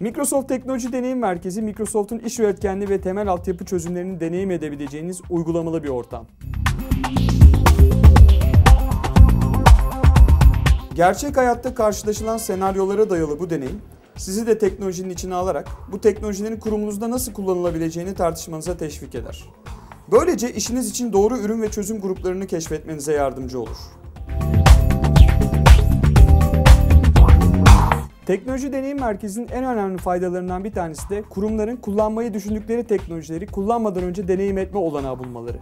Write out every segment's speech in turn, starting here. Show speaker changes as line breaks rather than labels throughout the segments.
Microsoft Teknoloji Deneyim Merkezi, Microsoft'un iş yönetkenliği ve temel altyapı çözümlerini deneyim edebileceğiniz uygulamalı bir ortam. Gerçek hayatta karşılaşılan senaryolara dayalı bu deneyim, sizi de teknolojinin içine alarak bu teknolojilerin kurumunuzda nasıl kullanılabileceğini tartışmanıza teşvik eder. Böylece işiniz için doğru ürün ve çözüm gruplarını keşfetmenize yardımcı olur. Teknoloji Deneyim Merkezi'nin en önemli faydalarından bir tanesi de kurumların kullanmayı düşündükleri teknolojileri kullanmadan önce deneyim etme olanağı bulmaları.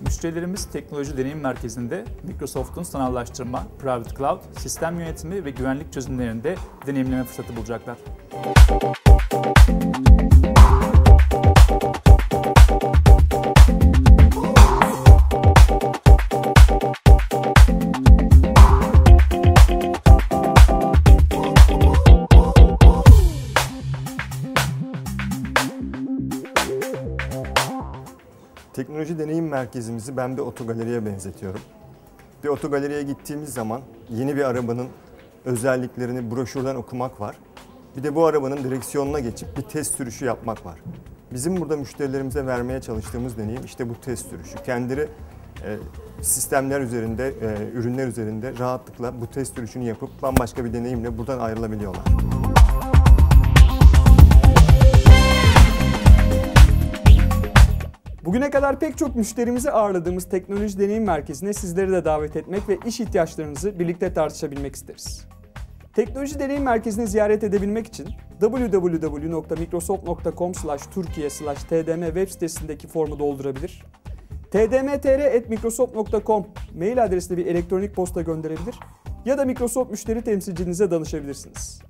Müşterilerimiz teknoloji deneyim merkezinde Microsoft'un sanallaştırma, private cloud, sistem yönetimi ve güvenlik çözümlerinde deneyimleme fırsatı bulacaklar.
Teknoloji deneyim merkezimizi ben bir otogaleriye benzetiyorum. Bir otogaleriye gittiğimiz zaman yeni bir arabanın özelliklerini broşürden okumak var. Bir de bu arabanın direksiyonuna geçip bir test sürüşü yapmak var. Bizim burada müşterilerimize vermeye çalıştığımız deneyim işte bu test sürüşü. Kendileri e, sistemler üzerinde, e, ürünler üzerinde rahatlıkla bu test sürüşünü yapıp bambaşka bir deneyimle buradan ayrılabiliyorlar.
Bugüne kadar pek çok müşterimizi ağırladığımız Teknoloji Deneyim Merkezi'ne sizleri de davet etmek ve iş ihtiyaçlarınızı birlikte tartışabilmek isteriz. Teknoloji Deneyim Merkezi'ni ziyaret edebilmek için www.microsoft.com/turkiye/tdm web sitesindeki formu doldurabilir. tdmtr@microsoft.com mail adresine bir elektronik posta gönderebilir ya da Microsoft müşteri temsilcinize danışabilirsiniz.